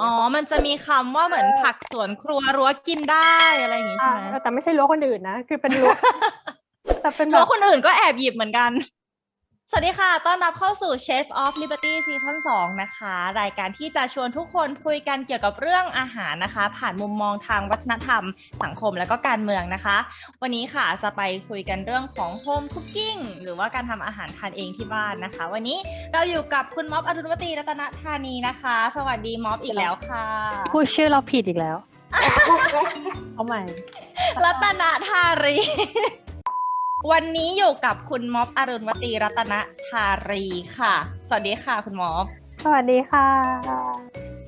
อ๋อ มันจะมีคำว่าเหมือนผักสวนครัวรั้วกินได้อะไรอย่างงี้อ่าใช่ไหมแต่ไม่ใช่รั้วคนอื่นนะ คือเป็นรั้วแต่เป็นแบรั้วบคนอื่นก็แอบหยิบเหมือนกัน สวัสดีค่ะ ต้อนรับเข้าสู่ Chef of Liberty Season 2 นะคะ รายการที่จะชวนทุกคนคุยกันเกี่ยวกับเรื่องอาหารนะคะ ผ่านมุมมองทางวัฒนธรรม สังคมและก็การเมืองนะคะ วันนี้ค่ะจะไปคุยกันเรื่องของ Home Cooking หรือว่าการทำอาหารทานเองที่บ้านนะคะ วันนี้เราอยู่กับคุณม็อบอรุณวตีรัตนธานีนะคะ สวัสดีม็อบอีกแล้วค่ะ พูดชื่อเราผิดอีกแล้ว เอาใหม่รัตนธารี วันนี้อยู่กับคุณม็อบอรุณวตีรัตนธารีค่ะ สวัสดีค่ะคุณม็อบสวัสดีค่ะ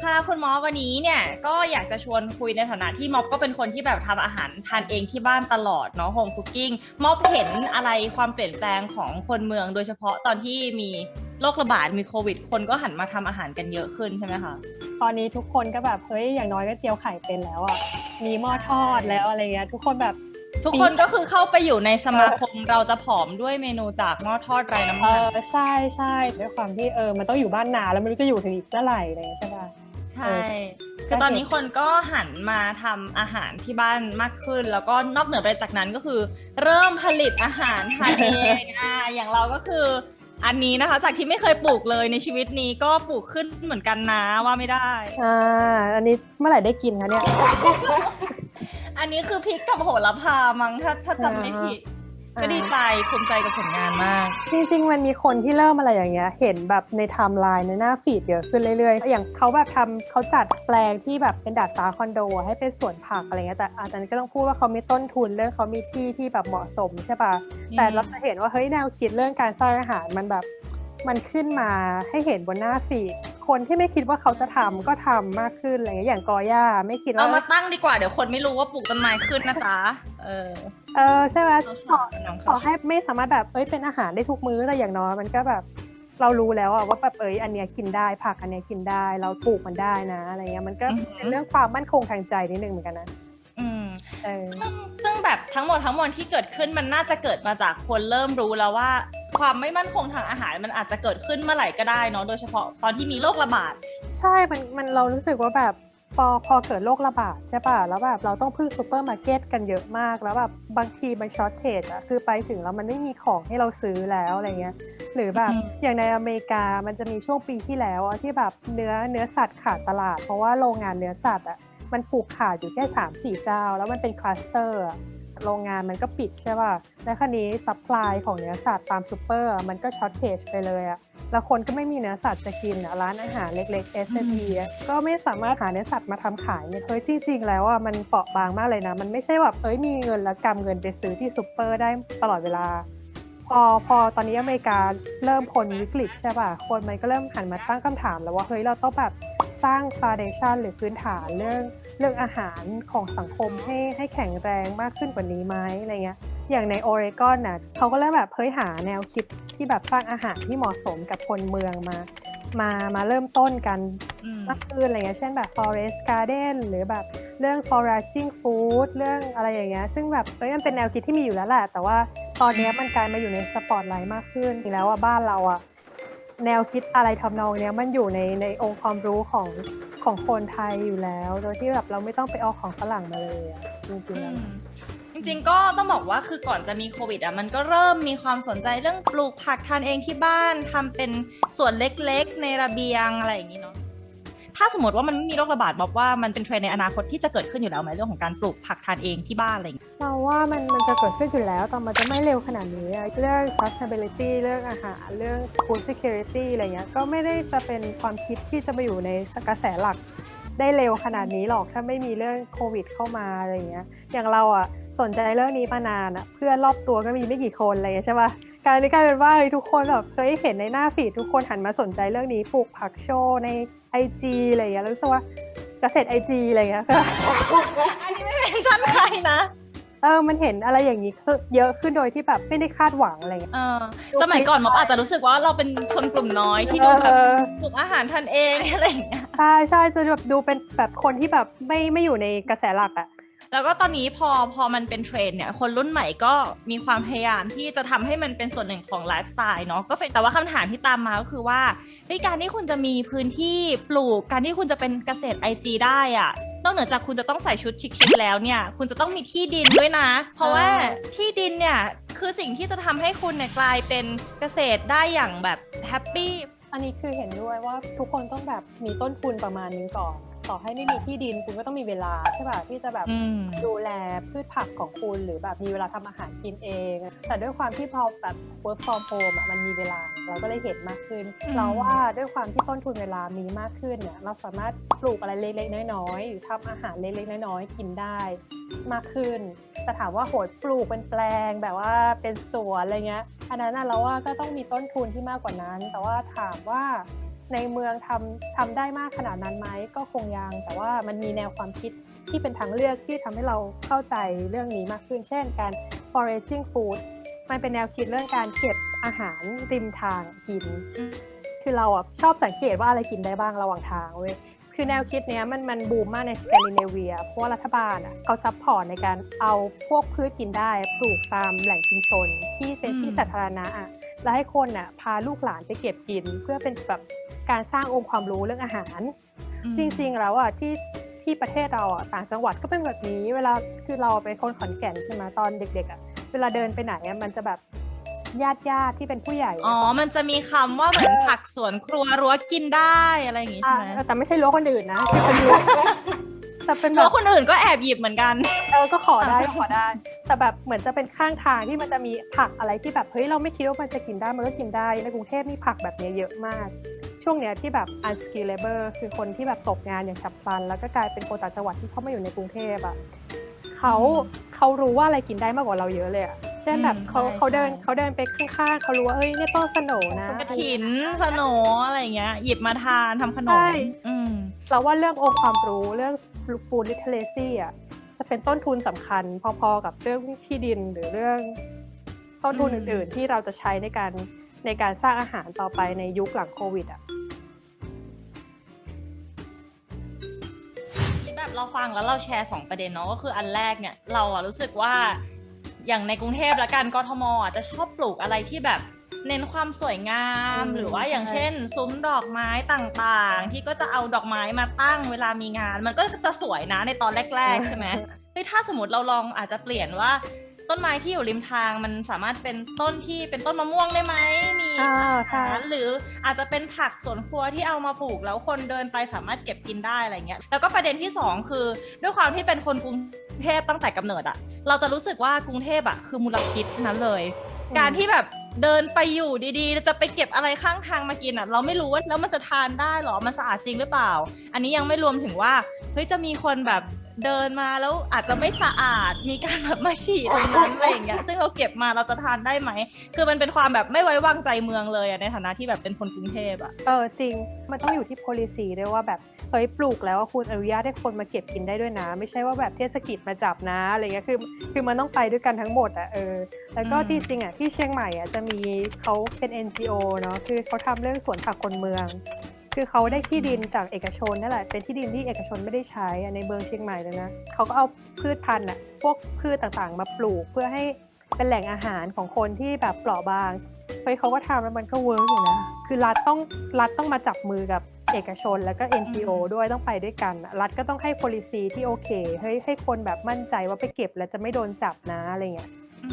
ค่ะคุณม็อบวันนี้เนี่ยก็อยากจะชวนคุยในฐานะที่ม็อบก็เป็นคนที่แบบทำอาหารทานเองที่บ้านตลอดเนาะโฮมคุกกิ้งม็อบเห็นอะไรความเปลี่ยนแปลงของคนเมือง โดยเฉพาะตอนที่มีโรคระบาดมีโควิด คนก็หันมาทำอาหารกันเยอะขึ้นใช่ไหมคะตอนนี้ทุกคนก็แบบเฮ้ยอย่างน้อยก็เจียวไข่เป็นแล้วอะมีหม้อทอดแล้วอะไรเงี้ยทุกคนแบบ ทุกคนก็คือเข้าไปอยู่ในสมาคมเราจะผอมด้วยเมนูจากหม้อทอดไร้น้ำเอมันอใช่ใช่ด้วยความที่เออมันต้องอยู่บ้านนานแล้วไม่รู้จะอยู่ถึงอีกเมื่อไหร่อะไรอย่างเงี้ยใช่ป่ะ ใช่ คือตอนนี้คนก็หันมาทำอาหารที่บ้านมากขึ้น แล้วก็นอกเหนือไปจากนั้นก็คือ เริ่มผลิตอาหารทานเองอ่าอย่างเราก็คืออันนี้นะคะ จากที่ไม่เคยปลูกเลยในชีวิตนี้ก็ปลูกขึ้นเหมือนกันนะว่าไม่ได้ อ่า อันนี้เมื่อไหร่ได้กินคะเนี่ย อันนี้คือพริกกับโหระพามั้งถ้าถ้าจำไม่ผิดอ่าก็ดีใจภูมิใจกับผลงานมาก จริง ๆ มันมีคนที่เริ่มอะไรอย่างเงี้ย เห็นแบบในไทม์ไลน์ในหน้าฟีดเยอะขึ้นเรื่อยๆ อย่างเขาแบบทำเขาจัดแปลงที่แบบเป็นดาดฟ้าคอนโด ให้เป็นสวนผักอะไรเงี้ย แต่อาจารย์ก็ต้องพูดว่าเขามีต้นทุนเรื่องเขามีที่ที่แบบเหมาะสมใช่ปะอืมแต่เราจะเห็นว่าเฮ้ยแนวคิดเรื่องการสร้างอาหารมันแบบมันขึ้นมาให้เห็นบนหน้าฟีด คนที่ไม่คิดว่าเขาจะทำก็ทำมากขึ้นอะไรเงี้ยอย่างกอย่าไม่คิดเอาว่ามาตั้งดีกว่าเดี๋ยวคนไม่รู้ว่าปลูกต้นไม้ขึ้นนะจ๊ะเออเออใช่ไหมเขาขชออบนำขอเข้าให้ไม่สามารถแบบเอ้ยเป็นอาหารได้ทุกมื้อแต่อย่างน้อยมันก็แบบ เรารู้แล้วอะว่าแบบเอ้ยอันเนี้ยกินได้ผักอันเนี้ยกินได้ เราปลูกมันได้นะอะไรเงี้ยมันก็เป็นเรื่องความมั่นคงทางใจนิดนึงเหมือนกันนะอืมเออซึ่งซึ่งแบบทั้งหมดทั้งมวลที่เกิดขึ้นมันน่าจะเกิดมาจากคนเริ่มรู้แล้วว่า ความไม่มั่นคงทางอาหารมันอาจจะเกิดขึ้นเมื่อไหร่ก็ได้เนาะโดยเฉพาะตอนที่มีโรคระบาด ใช่ มันมันเรารู้สึกว่าแบบพอพอเกิดโรคระบาดใช่ป่ะ แล้วแบบเราต้องพึ่งซูเปอร์มาร์เก็ตกันเยอะมาก แล้วแบบบางทีมันช็อตเทจอะคือไปถึงแล้วมันไม่มีของให้เราซื้อแล้วอะไรเงี้ย หรือแบบอืมอย่างในอเมริกามันจะมีช่วงปีที่แล้วอะที่แบบเนื้อเนื้อสัตว์ขาดตลาด เพราะว่าโรงงานเนื้อสัตว์อะมันผูกขาดอยู่แค่สามสี่เจ้า แล้วมันเป็นคลัสเตอร์อะ โรงงานมันก็ปิดใช่ป่ะแล้วคราวนี้ซัพพลายของเนื้อสัตว์ตามซูเปอร์มันก็ช็อตเทจไปเลยอะแล้วคนก็ไม่มีเนื้อสัตว์จะกินร้านอาหารเล็กๆ s อ p อะก็ไม่สามารถหาเนื้อสัตว์มาทำขายเนี่ยเฮ้ยจริงๆแล้วอะมันเปราะบางมากเลยนะ มันไม่ใช่แบบเอ้ยมีเงินแล้วกำเงินไปซื้อที่ซูเปอร์ได้ตลอดเวลา พอพอตอนนี้อเมริกาเริ่มพ้นวิกฤตใช่ป่ะคนมันก็เริ่มหันมาตั้งคำถามแล้วว่าเฮ้ยเราต้องแบบ สร้างฟ u n เดชันหรือพื้นฐานเรื่องเรื่องอาหารของสังคมให้ให้แข็งแรงมากขึ้นกว่านี้ไหมอะไรเงี้ยอย่างในโอเรกอนน่ะเขาก็เริ่มแบบเฮ้ยหาแนวคิดที่แบบสร้างอาหารที่เหมาะสมกับคนเมืองมา มามาเริ่มต้นกันอืมมากขึ้นอะไรเงี้ยเช่นแบบ forest garden หรือแบบเรื่อง foraging food เรื่องอะไรอย่างเงี้ยซึ่งแบบเอ้ยมันเป็นแนวคิดที่มีอยู่แล้วแหละแต่ว่าตอนเนี้ยมันกลายมาอยู่ในสปอตไลท์มากขึ้นแล้วว่าบ้านเราอะ แนวคิดอะไรทำนองเนี้ยมันอยู่ในในองค์ความรู้ของของคนไทยอยู่แล้ว โดยที่แบบเราไม่ต้องไปเอาของฝรั่งมาเลยอะจริงๆแล้วจริงๆก็ต้องบอกว่าคือก่อนจะมีโควิดอะมันก็เริ่มมีความสนใจเรื่องปลูกผักทานเองที่บ้านทำเป็นสวนเล็กๆ ในระเบียงอะไรอย่างนี้เนาะ ถ้าสมมติว่ามันไม่มีโรคระบาดบอกว่ามันเป็นเทรนในอนาคตที่จะเกิดขึ้นอยู่แล้วไหมเรื่องของการปลูกผักทานเองที่บ้านอะไรอย่างเงี้ยเราว่ามันมันจะเกิดขึ้นอยู่แล้วแต่มันจะไม่เร็วขนาดนี้เรื่อง sustainability เรื่องอาหารเรื่อง food security อะไรเงี้ยก็ไม่ได้จะเป็นความคิดที่จะมาอยู่ในกระแสหลักได้เร็วขนาดนี้หรอกถ้าไม่มีเรื่องโควิด เข้ามาอะไรเงี้ยอย่างเราอะสนใจเรื่องนี้มานานอะเพื่อนรอบตัวก็มีไม่กี่คนอะไรเงี้ยใช่ปะการนี้กลายเป็นว่าเฮ้ยทุกคนแบบเคยเห็นในหน้าฟีดทุกคนหันมาสนใจเรื่องนี้ปลูกผักโชว์ใน IG อะไรเงี้ยแล้วรู้สึกว่าเกษตร IG อะไรเงี้ยอันนี้ไม่เป็นชั้นใครนะเออ มันเห็นอะไรอย่างนี้คือเยอะขึ้นโดยที่แบบไม่ได้คาดหวังอะไรเงี้ย เออสมัยก่อนมอบอาจจะรู้สึกว่าเราเป็นชนกลุ่มน้อยที่ดูแบบเออ ปลูกอาหารทานเองอะไรอย่างเงี้ย ใช่ใช่จะแบบดูเป็นแบบคนที่แบบไม่ไม่อยู่ในกระแสหลักอะ แล้วก็ตอนนี้พอพอมันเป็นเทรนด์เนี่ยคนรุ่นใหม่ก็มีความพยายามที่จะทำให้มันเป็นส่วนหนึ่งของไลฟ์สไตล์เนาะก็เป็นแต่ว่าคำถามที่ตามมาก็คือว่าเฮ้ยการที่คุณจะมีพื้นที่ปลูกการที่คุณจะเป็นเกษตร IG ได้อะนอกเหนือจากคุณจะต้องใส่ชุดชิคๆแล้วเนี่ย คุณจะต้องมีที่ดินด้วยนะ เพราะว่าที่ดินเนี่ยคือสิ่งที่จะทำให้คุณเนี่ยกลายเป็นเกษตรได้อย่างแบบแฮปปี้อันนี้คือเห็นด้วยว่าทุกคนต้องแบบมีต้นทุนประมาณนึงก่อน ต่อให้ไม่มีที่ดินคุณก็ต้องมีเวลาใช่ป่ะที่จะแบบอืมดูแลพืชผักของคุณหรือแบบมีเวลาทำอาหารกินเอง แต่ด้วยความที่พอแบบ work from home อะมันมีเวลาเราก็เลยเห็นมากขึ้นอืมเราว่าด้วยความที่ต้นทุนเวลามีมากขึ้นเนี่ยเราสามารถปลูกอะไรเล็กๆน้อยๆหรือทำอาหารเล็กๆน้อยๆกินได้ มากขึ้นแต่ถามว่าโหดปลูกเป็นแปลงแบบว่าเป็นสวนอะไรเงี้ยอันนั้นน่ะเราว่าก็ต้องมีต้นทุนที่มากกว่านั้น แต่ว่าถามว่า ในเมืองทำทำได้มากขนาดนั้นไหมก็คงยัง แต่ว่ามันมีแนวความคิดที่เป็นทางเลือกที่ทำให้เราเข้าใจเรื่องนี้มากขึ้น เช่นการ foraging food มันเป็นแนวคิดเรื่องการเก็บอาหารริมทางกิน คือเราอะชอบสังเกตว่าอะไรกินได้บ้างระหว่างทางเว้ยคือแนวคิดเนี้ยมันมันบูมมากในสแกนดิเนเวีย เพราะว่ารัฐบาลอะเขาซัพพอร์ตในการเอาพวกพืชกินได้ปลูกตามแหล่งชุมชนที่เป็นที่สาธารณะอะแล้วให้คนอะพาลูกหลานไปเก็บกินเพื่อเป็นแบบ การสร้างองค์ความรู้เรื่องอาหาร จริง ๆ แล้วอะที่ที่ประเทศเราอะต่างจังหวัดก็เป็นแบบนี้ เวลาคือเราเป็นคนขอนแก่นใช่ไหมตอนเด็ก ๆ อะ เวลาเดินไปไหนอะมันจะแบบญาติญาติๆที่เป็นผู้ใหญ่ะอ๋อ มันจะมีคำว่าเหมือนผักสวนครัวรั้วกินได้อะไรอย่างงี้ใช่ไหมอะแต่ไม่ใช่รั้วคนอื่นนะคือเป็นรั้วแต่เป็นแบรั้วบคนอื่นก็แอบหยิบเหมือนกันเออก็ขอได้อะก็ขอได้ แต่แบบเหมือนจะเป็นข้างทางที่มันจะมีผักอะไรที่แบบเฮ้ยเราไม่คิดว่ามันจะกินได้มันก็กินได้ในกรุงเทพมีผักแบบเนี้ยเยอะมาก ช่วงเนี้ยที่แบบ unskilled labor คือคนที่แบบตกงานอย่างฉับพลัน แล้วก็กลายเป็นคนต่างจังหวัดที่เข้ามาอยู่ในกรุงเทพอะเขาอืมเขารู้ว่าอะไรกินได้มากกว่าเราเยอะเลยอะเช่นแบบอืมเขาใช่เขาเดินใช่เขาเดินไปข้างๆเขารู้ว่าเอ้ยเนี่ยต้นสโหนนะกระถินสโหนอะไรอย่างเงี้ย หยิบมาทานทำขนใช่มอืมเราว่าเรื่ององค์ความรู้เรื่อง food literacy อะจะเป็นต้นทุนสำคัญพอๆกับเรื่องที่ดินหรือเรื่องต้นทุนอืมอื่นๆ ที่เราจะใช้ในการ ในการสร้างอาหารต่อไปในยุคหลังโควิดอะแบบเราฟังแล้วเราแชร์สองประเด็นเนาะก็คืออันแรกเนี่ยเราอะรู้สึกว่าอย่างในกรุงเทพและกันกทมอะจะชอบปลูกอะไรที่แบบเน้นความสวยงามอืมหรือว่าอย่างใช่เช่น ซุ้มดอกไม้ต่างๆ ที่ก็จะเอาดอกไม้มาตั้งเวลามีงาน มันก็จะสวยนะในตอนแรก ๆ ใช่ไหมเฮ้ยถ้าสมมติเราลองอาจจะเปลี่ยนว่า ต้นไม้ที่อยู่ริมทางมันสามารถเป็นต้นที่เป็นต้นมะม่วงได้ไหมมีอ่าอาใช่หารหรืออาจจะเป็นผักสวนครัวที่เอามาปลูก แล้วคนเดินไปสามารถเก็บกินได้อะไรเงี้ยแล้วก็ประเด็นที่สองคือ ด้วยความที่เป็นคนกรุงเทพตั้งแต่กำเนิดอะเราจะรู้สึกว่ากรุงเทพอะคือมลพิษทั้งนั้นเลย การที่แบบเดินไปอยู่ดีๆ จะไปเก็บอะไรข้างทางมากินอะ เราไม่รู้ว่าแล้วมันจะทานได้หรอ มันสะอาดจริงหรือเปล่า อันนี้ยังไม่รวมถึงว่าเฮ้ยจะมีคนแบบ เดินมาแล้วอาจจะไม่สะอาดมีการแบบมาฉี่ตรงนั้นอะไรอย่างเงี้ยซึ่งเราเก็บมาเราจะทานได้ไหม คือมันเป็นความแบบไม่ไว้วางใจเมืองเลยอะในฐานะที่แบบเป็นคนกรุงเทพอะเออจริงมันต้องอยู่ที่ policy ด้วยว่าแบบเฮ้ยปลูกแล้วอะคุณอนุญาตให้คนมาเก็บกินได้ด้วยนะ ไม่ใช่ว่าแบบเทศกิจมาจับนะอะไรเงี้ยคือคือมันต้องไปด้วยกันทั้งหมดอะเออแล้วก็อืมที่จริงอะที่เชียงใหม่อะจะมีเขาเป็น NGO เนาะคือเขาทำเรื่องสวนผักคนเมือง คือเขาได้ที่ดินจากเอกชนนั่นแหละ เป็นที่ดินที่เอกชนไม่ได้ใช้อะในเมืองเชียงใหม่เลยนะเขาก็เอาพืชพันธุ์อะพวกพืชต่างๆ มาปลูกเพื่อให้เป็นแหล่งอาหารของคนที่แบบเปราะบางเฮ้ยเขาก็ทำแล้วมันก็เวิร์กอยู่นะ คือรัฐต้องรัฐต้องมาจับมือกับเอกชนแล้วก็ NGO อืมด้วยต้องไปด้วยกันอะรัฐก็ต้องให้ policy ที่โอเคเฮ้ยให้คนแบบมั่นใจว่าไปเก็บแล้วจะไม่โดนจับนะอะไรเงี้ย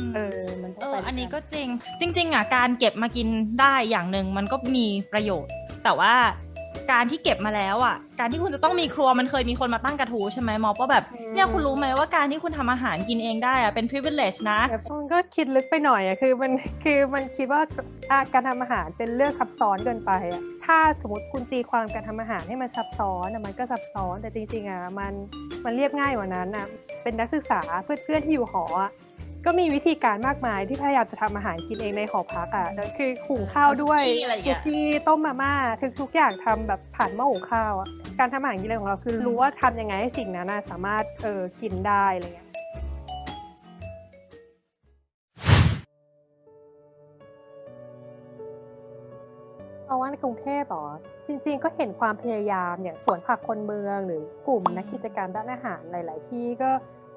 มเออมันต้อเองไปอด้วยอันนี้กัก็จริง จริง ๆอะการเก็บมากินได้อย่างหนึ่งมันก็มีประโยชน์ แต่ว่า การที่เก็บมาแล้วอะ การที่คุณจะต้องมีครัวมันเคยมีคนมาตั้งกระทู้ใช่ไหมมอว่าแบบเนี่ยคุณรู้ไหมว่าการที่คุณทำอาหารกินเองได้อะเป็น privilege นะแต่มันก็คิดลึกไปหน่อยอะคือมันคือมันคิดว่าอะการทำอาหารเป็นเรื่องซับซ้อนเกินไปอะถ้าสมมติคุณตีความการทำอาหารให้มันซับซ้อนอะมันก็ซับซ้อนแต่จริงๆอะมันมันเรียบง่ายกว่านั้นอะเป็นนักศึกษาเพื่อนๆที่อยู่หออะ ก็มีวิธีการมากมายที่พยายามจะทำอาหารกินเองในหอพักอะแล้วคือหุงข้าวด้วยซุกี้อะไรอย่างเงี้ซุยกี้ต้มมาม่าทุกทุกอย่างทำแบบผ่านหม้อหุงข้าวอะการทำอาหารกินเองของเราคือรู้ว่าทำยังไงให้สิ่งนั้นอะสามารถเออกินได้อะไรเงี้ย เพราะว่าในกรุงเทพเหรอ จริง ๆ ก็เห็นความพยายามอย่างสวนผักคนเมืองหรือกลุ่มอืมนักกิจการด้านอาหารหลาย ๆ ที่ก็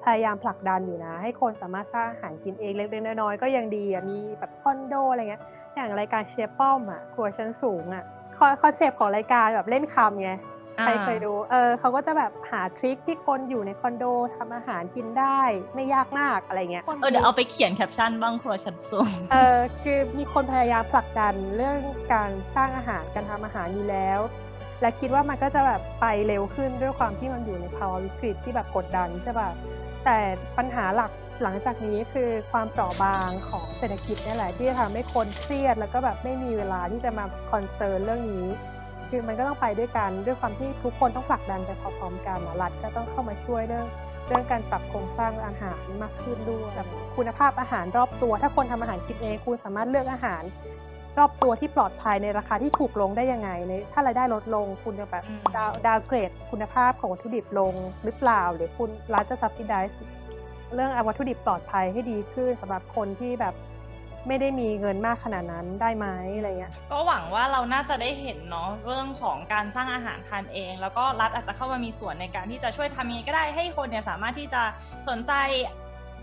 พยายามผลักดันอยู่นะ ให้คนสามารถสร้างอาหารกินเองเล็กๆน้อยๆก็ยังดีอะมีแบบคอนโดอะไรเงี้ยอย่างรายการเชฟป้อมอะครัวชั้นสูงอะคอนคอนเซปต์ของรายการแบบเล่นคำไง ใครเคยดูเออเขาก็จะแบบหาทริคที่คนอยู่ในคอนโดทำอาหารกินได้ไม่ยากมากอะไรเงี้ยเออเดี๋ยวเอาไปเขียนแคปชั่นบ้างครัวชั้นสูงเออคือมีคนพยายามผลักดันเรื่องการสร้างอาหารการทำอาหารอยู่แล้ว และคิดว่ามันก็จะแบบไปเร็วขึ้นด้วยความที่มันอยู่ในภาวะวิกฤตที่แบบกดดันใช่ป่ะแต่ปัญหาหลักหลังจากนี้คือความเปราะบางของเศรษฐกิจนี่แหละที่จะทำให้คนเครียดแล้วก็แบบไม่มีเวลาที่จะมาคอนเซิร์นเรื่องนี้ คือมันก็ต้องไปด้วยกันด้วยความที่ทุกคนต้องผลักดันไปพร้อมๆกันอะรัฐก็ต้องเข้ามาช่วยเรื่องเรื่องการปรับโครงสร้างอาหารมากขึ้นด้วยแบบคุณภาพอาหารรอบตัว ถ้าคนทำอาหารกินเองคุณสามารถเลือกอาหาร รอบตัวที่ปลอดภัยในราคาที่ถูกลงได้ยังไงในถ้ารายได้ลดลงคุณจะแบบอืมดาวดาวเกรด คุณภาพของวัตถุดิบลงหรือเปล่าหรือคุณรัฐจะ subsidize เรื่องวัตถุดิบปลอดภัยให้ดีขึ้นสำหรับคนที่แบบ ไม่ได้มีเงินมากขนาดนั้นได้ไหมอะไรเงี้ยก็หวังว่าเราน่าจะได้เห็นเนาะเรื่องของการสร้างอาหารทานเอง แล้วก็รัฐอาจจะเข้ามามีส่วนในการที่จะช่วยทำยังไงก็ได้ให้คนเนี่ยสามารถที่จะสนใจ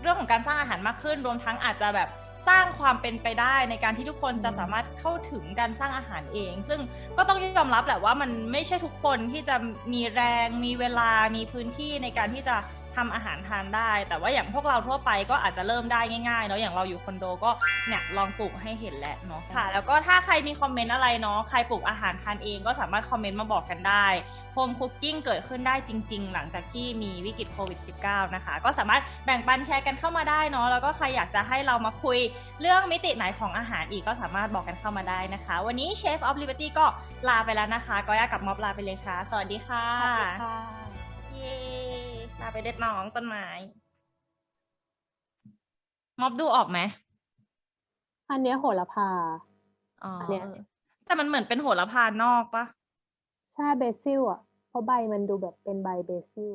เรื่องของการสร้างอาหารมากขึ้น รวมทั้งอาจจะแบบสร้างความเป็นไปได้ในการที่ทุกคนจะสามารถเข้าถึงการสร้างอาหารเอง ซึ่งก็ต้องยอมรับแหละว่ามันไม่ใช่ทุกคนที่จะมีแรงมีเวลามีพื้นที่ในการที่จะทำอาหารทานได้ แต่ว่าอย่างพวกเราทั่วไปก็อาจจะเริ่มได้ง่ายๆเนาะอย่างเราอยู่คอนโดก็เนี่ยลองปลูกให้เห็นแล้วเนาะค่ะ แล้วก็ถ้าใครมีคอมเมนต์อะไรเนาะใครปลูกอาหารทานเองก็สามารถคอมเมนต์มาบอกกันได้โฮมคุกกิ้งเกิดขึ้นได้จริง ๆ หลังจากที่มีวิกฤตโควิด -19 นะคะ ก็สามารถแบ่งปันแชร์กันเข้ามาได้เนาะแล้วก็ใครอยากจะให้เรามาคุยเรื่องมิติไหนของอาหารอีกก็สามารถบอกกันเข้ามาได้นะคะ วันนี้เชฟออฟลิเบอร์ตี้ก็ลาไปแล้วนะคะ ก็อยากกับม็อบลาไปเลยค่ะ สวัสดีค่ะ เย้ ลาไปเด็ดน้องต้นไม้ ม็อบดูออกไหม อันเนี้ยโหระพา อ๋ออันเนี้ย แต่มันเหมือนเป็นโหระพานอกปะ ใช่เบซิลอะ เพราะใบมันดูแบบเป็นใบเบซิล